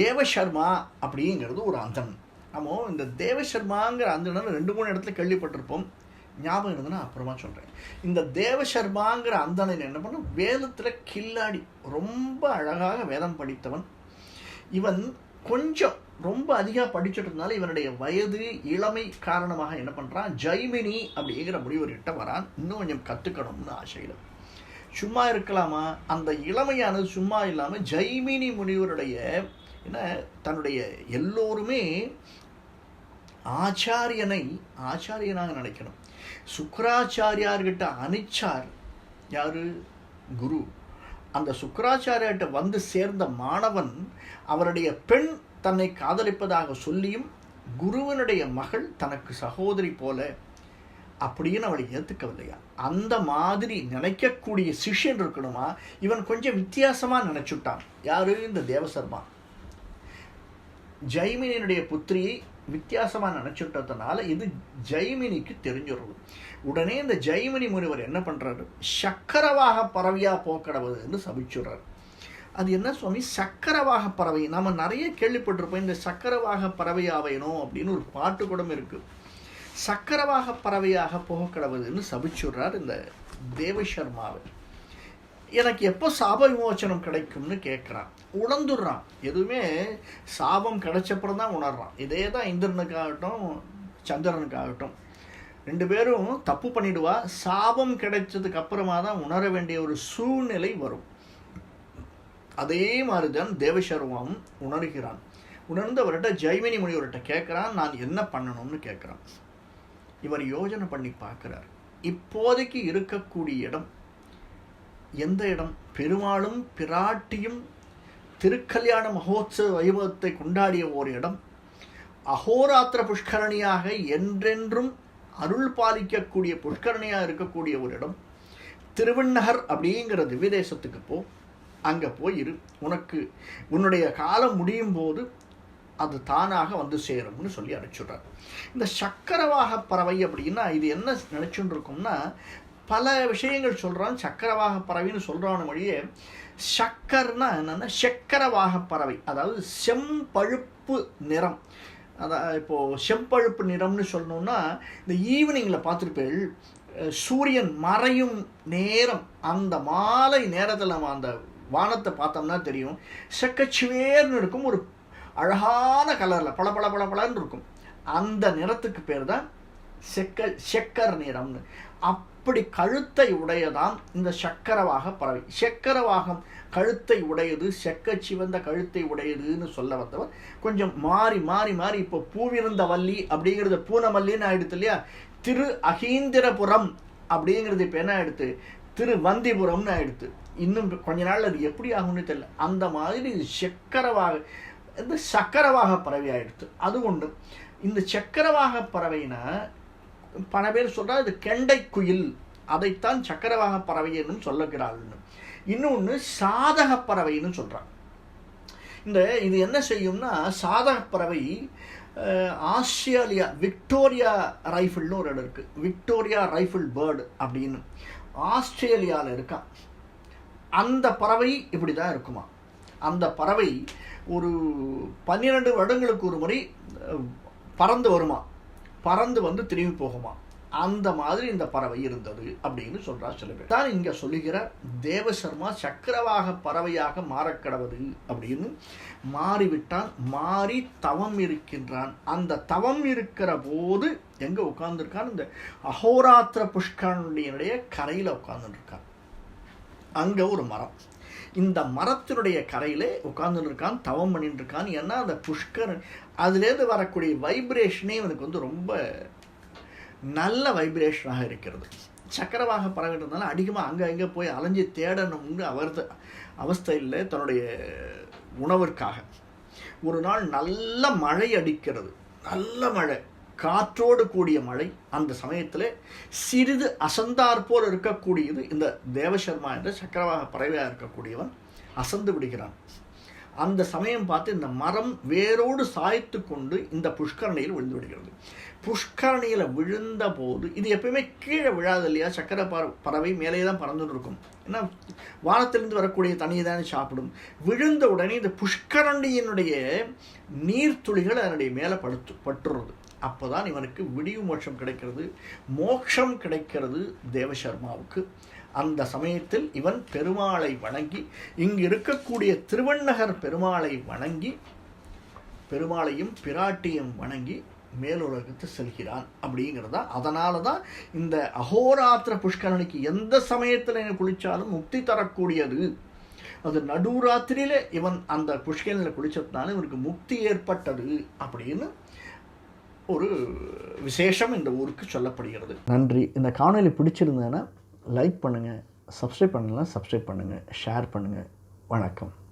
தேவசர்மா அப்படிங்கிறது ஒரு அந்தணன். நம்ம இந்த தேவசர்மாங்கிற அந்தணன் ரெண்டு மூணு இடத்துல கேள்விப்பட்டிருப்போம். ஞாபகம் இருந்ததுன்னா அப்புறமா சொல்கிறேன் இந்த தேவசர்மாங்கிற அந்தணன் என்ன பண்ண வேதத்தில் கில்லாடி ரொம்ப அழகாக வேதம் படித்தவன். இவன் கொஞ்சம் ரொம்ப அதிகமாக படிச்சுட்டு இருந்தாலும் இவனுடைய வயது இளமை காரணமாக என்ன பண்ணுறான் ஜைமினி அப்படிங்கிற முடிவர்கிட்ட வரான். இன்னும் கொஞ்சம் கற்றுக்கணும்னு ஆசையில் சும்மா இருக்கலாமா? அந்த இளமையானது சும்மா இல்லாமல் ஜைமினி முனிவருடைய என்ன? தன்னுடைய எல்லோருமே ஆச்சாரியனை ஆச்சாரியனாக நினைக்கணும். சுக்கராச்சாரியார்கிட்ட அனிச்சார் யாரு? குரு. அந்த சுக்கராச்சாரியர்கிட்ட வந்து சேர்ந்த மாணவன் அவருடைய பெண் தன்னை காதலிப்பதாக சொல்லியும் குருவனுடைய மகள் தனக்கு சகோதரி போல அப்படின்னு அவளை ஏற்றுக்கவில்லையா அந்த மாதிரி நினைக்கக்கூடிய சிஷ்யன் இருக்கணுமா? இவன் கொஞ்சம் வித்தியாசமாக நினச்சுட்டான். யாரு? இந்த தேவசர்மா. ஜெய்மினியினுடைய புத்திரியை வித்தியாசமாக நினச்சுட்டதுனால இது ஜெய்மினிக்கு தெரிஞ்சிடும் உடனே இந்த ஜெய்மினி முனிவர் என்ன பண்ணுறாரு சக்கரவாக பறவையா போக்கடவுதுன்னு சபிச்சுடுறாரு அது என்ன சுவாமி? சக்கரவாக பறவை. நம்ம நிறைய கேள்விப்பட்டிருப்போம் இந்த சக்கரவாக பறவையா வேணும் அப்படின்னு ஒரு பாட்டு கூட இருக்குது சக்கரவாக பறவையாக போக கடவுதுன்னு சபிச்சுடுறார் இந்த தேவசர்மாவை எனக்கு எப்போ சாப விமோச்சனம் கிடைக்கும்னு கேட்குறான் உணர்ந்துடுறான். எதுவுமே சாபம் கிடைச்சப்புறம் தான் உணர்றான். இதே தான் இந்திரனுக்காகட்டும் சந்திரனுக்காகட்டும். ரெண்டு பேரும் தப்பு பண்ணிடுவா. சாபம் கிடைச்சதுக்கு அப்புறமா தான் உணர வேண்டிய ஒரு சூழ்நிலை வரும். அதே மாதிரி தான் தேவசர்வம் உணர்கிறான். உணர்ந்தவர்கிட்ட ஜெய்மினி முனிவர்கிட்ட கேட்குறான் நான் என்ன பண்ணணும்னு? கேட்குறான் இவர் யோஜனை பண்ணி பார்க்குறார். இப்போதைக்கு இருக்கக்கூடிய இடம் எந்த இடம்? பெருமாளும் பிராட்டியும் திருக்கல்யாண மகோத்சவ வைபவத்தை கொண்டாடிய ஓர் இடம். அகோராத்திர புஷ்கரணியாக என்றென்றும் அருள் பாலிக்கக்கூடிய புஷ்கரணியாக இருக்கக்கூடிய ஒரு இடம். திருவண்ணகர் அப்படிங்கிற திவ்ய தேசத்துக்கு போ அங்கே போயிரு உனக்கு உன்னுடைய காலம் முடியும் போது அது தானாக வந்து சேரும்னு சொல்லி அனுப்பிச்சுடுறார். இந்த சக்கரவாக பறவை அப்படின்னா இது என்ன நினச்சுன்னு இருக்கோம்னா பல விஷயங்கள் சொல்கிறான் சக்கரவாக பறவைன்னு சொல்கிறான மொழியே சக்கர்னா என்னென்னா சக்கரவாக பறவை அதாவது செம்பழுப்பு நிறம். அதான் இப்போது செம்பழுப்பு நிறம்னு சொல்லணும்னா இந்த ஈவினிங்கில் பார்த்துருப்பேள் சூரியன் மறையும் நேரம் அந்த மாலை நேரத்தில் நம்ம அந்த வானத்தை பார்த்தோம்னா தெரியும். செக்கச்சுவேர்னு இருக்கும் ஒரு அழகான கலரில் பல பல பல பலன்னு இருக்கும். அந்த நிறத்துக்கு பேர் தான் செக்க செக்கர் நிறம்னு. அப் அப்படி கழுத்தை உடையதான் இந்த சக்கரவாக பறவை சக்கரவாகம் கழுத்தை உடையது செக்க சிவந்த கழுத்தை உடையதுன்னு சொல்ல வந்தவர். கொஞ்சம் மாறி மாறி மாறி இப்போ பூவிருந்த வள்ளி அப்படிங்கிறது பூனமல்லின்னு ஆயிடுத்து இல்லையா? திரு அகீந்திரபுரம் அப்படிங்கிறது இப்போ என்ன ஆயிடுத்து? திரு வந்திபுரம்னு ஆயிடுத்து. இன்னும் கொஞ்ச நாள் அது எப்படி ஆகும்னு தெரியல. அந்த மாதிரி சக்கரவாக இந்த சக்கரவாக பறவை ஆயிடுத்து. அது ஒன்று இந்த சக்கரவாக பறவைனா பல பேர் சொல்கிறார் இது கெண்டை குயில். அதைத்தான் சக்கரவாக பறவைன்னு சொல்லுகிறாள்னு. இன்னொன்று சாதக பறவைன்னு சொல்கிறான் இந்த இது என்ன செய்யும்னா சாதக பறவை ஆஸ்திரேலியா விக்டோரியா ரைஃபிள்னு ஒரு இடம் இருக்குது விக்டோரியா ரைஃபிள் பேர்டு அப்படின்னு. ஆஸ்திரேலியாவில் இருக்கான் அந்த பறவை இப்படி தான் இருக்குமா. அந்த பறவை ஒரு பன்னிரெண்டு வருடங்களுக்கு ஒரு முறை பறந்து வருமா. பறந்து வந்து திரும்பி போகுமா? அந்த மாதிரி இந்த பறவை இருந்தது அப்படின்னு சொல்றா சில பேர். தான் இங்க சொல்லுகிற தேவசர்மா சக்கரவாக பறவையாக மாறக்கடவது அப்படின்னு மாறிவிட்டான் மாறி தவம் இருக்கின்றான். அந்த தவம் இருக்கிற போது எங்க உட்கார்ந்துருக்கான் இந்த அகோராத்திர புஷ்கரனுடைய கரையில உட்கார்ந்துருக்கான் அங்க ஒரு மரம். இந்த மரத்தினுடைய கரையிலே உட்கார்ந்துட்டு இருக்கான் தவம் பண்ணிட்டு இருக்கான் ஏன்னா அந்த புஷ்கர் அதுலேருந்து வரக்கூடிய வைப்ரேஷனே இவனுக்கு வந்து ரொம்ப நல்ல வைப்ரேஷனாக இருக்கிறது. சக்கரவாக பறவைன்றதுனால அதிகமாக அங்கே அங்கே போய் அலைஞ்சு தேடணும்னு அவரது அவஸ்தையில் தன்னுடைய உணவிற்காக. ஒரு நாள் நல்ல மழை அடிக்கிறது. நல்ல மழை. காற்றோடு கூடிய மழை அந்த சமயத்தில் சிறிது அசந்தார் போல் இருக்கக்கூடியது இந்த தேவசர்மா என்ற சக்கரவாக பறவையாக இருக்கக்கூடியவன் அசந்து விடுகிறான். அந்த சமயம் பார்த்து இந்த மரம் வேரோடு சாய்த்து கொண்டு இந்த புஷ்கரணியில் விழுந்து விடுகிறது. புஷ்கரணியில் விழுந்த போது இது எப்பயுமே கீழே விழாது இல்லையா? சக்கர பற பறவை மேலே தான் பறந்துட்டு இருக்கும். ஏன்னா வானத்திலிருந்து வரக்கூடிய தண்ணியை தானே சாப்பிடும். விழுந்த உடனே இந்த புஷ்கரணியினுடைய நீர்த்துளிகள் அதனுடைய மேலே படுத்து பட்டுறது. அப்போ தான் இவனுக்கு விடிவு மோட்சம் கிடைக்கிறது. மோட்சம் கிடைக்கிறது தேவசர்மாவுக்கு. அந்த சமயத்தில் இவன் பெருமாளை வணங்கி இங்கு இருக்கக்கூடிய திருவண்ணகர் பெருமாளை வணங்கி பெருமாளையும் பிராட்டியும் வணங்கி மேலுலகத்து செல்கிறான் அப்படிங்கிறதா. அதனால தான் இந்த அகோராத்திர புஷ்கரணிக்கு எந்த சமயத்தில் குளித்தாலும் முக்தி தரக்கூடியது. அது நடுராத்திரியில் இவன் அந்த புஷ்கரனில் குளித்ததுனால இவனுக்கு முக்தி ஏற்பட்டது அப்படின்னு ஒரு விசேஷம் இந்த ஊருக்கு சொல்லப்படுகிறது. நன்றி. இந்த காணொலி பிடிச்சிருந்தேன்னா லைக் பண்ணுங்கள் சப்ஸ்கிரைப் பண்ணலாம் சப்ஸ்கிரைப் பண்ணுங்கள் ஷேர் பண்ணுங்கள் வணக்கம்.